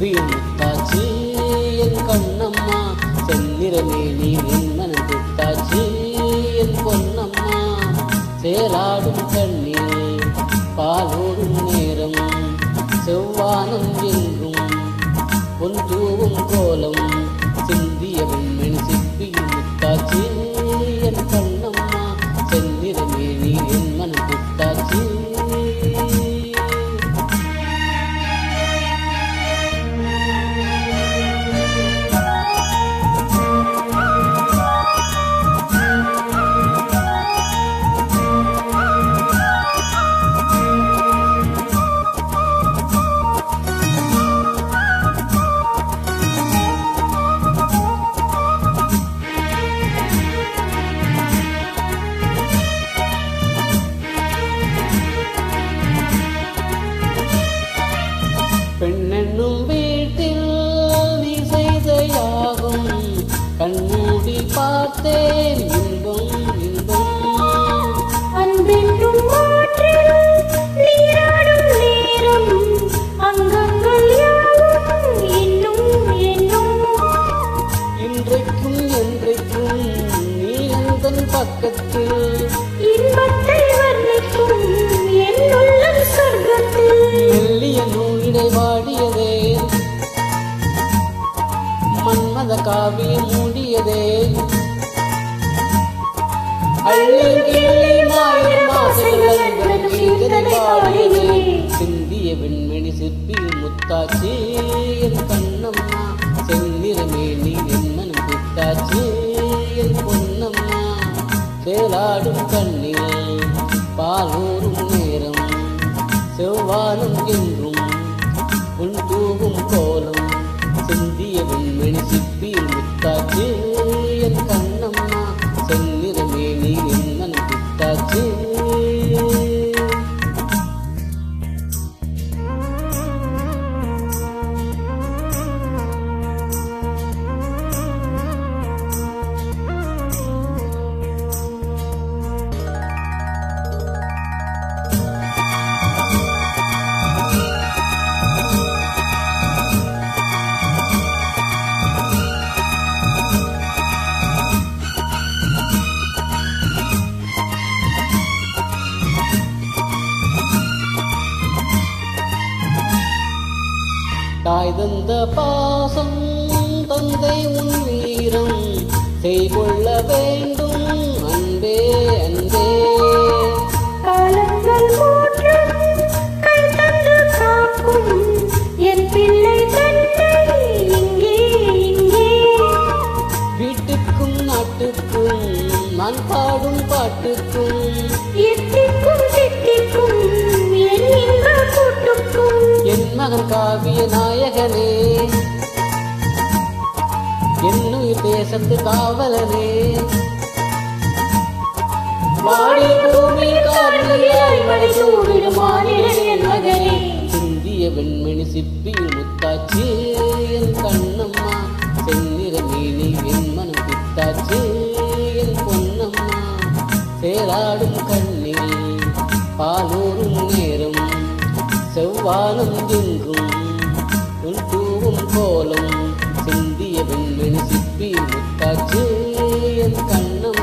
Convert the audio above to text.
வீணுத்தாச்சு என் கண்ணம்மா செந்நிறமே நீ நின்னனுத்தாச்சு என் பொன்னம்மா சேராடும் கண்ணீர் பாலோடும் நேரம் செவ்வானம் எங்கும் பொன் தூவும் கோலம் பார்த்தேன் இன்பம் இன்பம். அன்பென்னும் ஆற்றில் நீராடும் நேரம் அங்கங்கள் யாவும் இன்னும் இன்னும். இன்றைக்கும் என்றைக்கும் நீ எந்தன் பக்கத்தில் இன்பத்தை வர்ணிக்கும் என் உள்ளம் சொர்க்கத்தில். மெல்லிய நூலிடை வாடியதே. மன்மத காவியம் மூடியதே. சிந்திய வெண்மணி சிற்பி முத்தாச்சி என் கண்ணம்மா செந்நிறமே நீ என் புத்தாச்சி என் பொன்னம்மா வேலாடும் கண்ணில் பாலூரும் நேரம் செவ்வானம் என்றும் தாய் தந்த பாசம் தந்தை உன் வீரம். செய்கொள்ள வேண்டும். அன்பே அன்பே. வீட்டுக்கும் நாட்டுக்கும் நான் பாடும் பாட்டுக்கும். என் மகன் காவிய நாயகனே என்னுயிர் தேசத்து காவலனே. வாடி பூமி காவிரியாய் மழை சூடிடும் மாநிலன் என் மகனே. சிந்திய வெண்மணி சிப்பியில் முத்தாச்சி என் கண்ணம்மா. செந்நிற மீனி என் மனம் பித்தாச்சு என் பொன்னம்மா. சேராடும் கண்ணில் பாலூரும் நேரம் செவ்வானம் எங்கும் உன் பூவும் போலும் சிந்திய வெண்மணி சிப்பி முத்தாச்சு என் கண்ணம்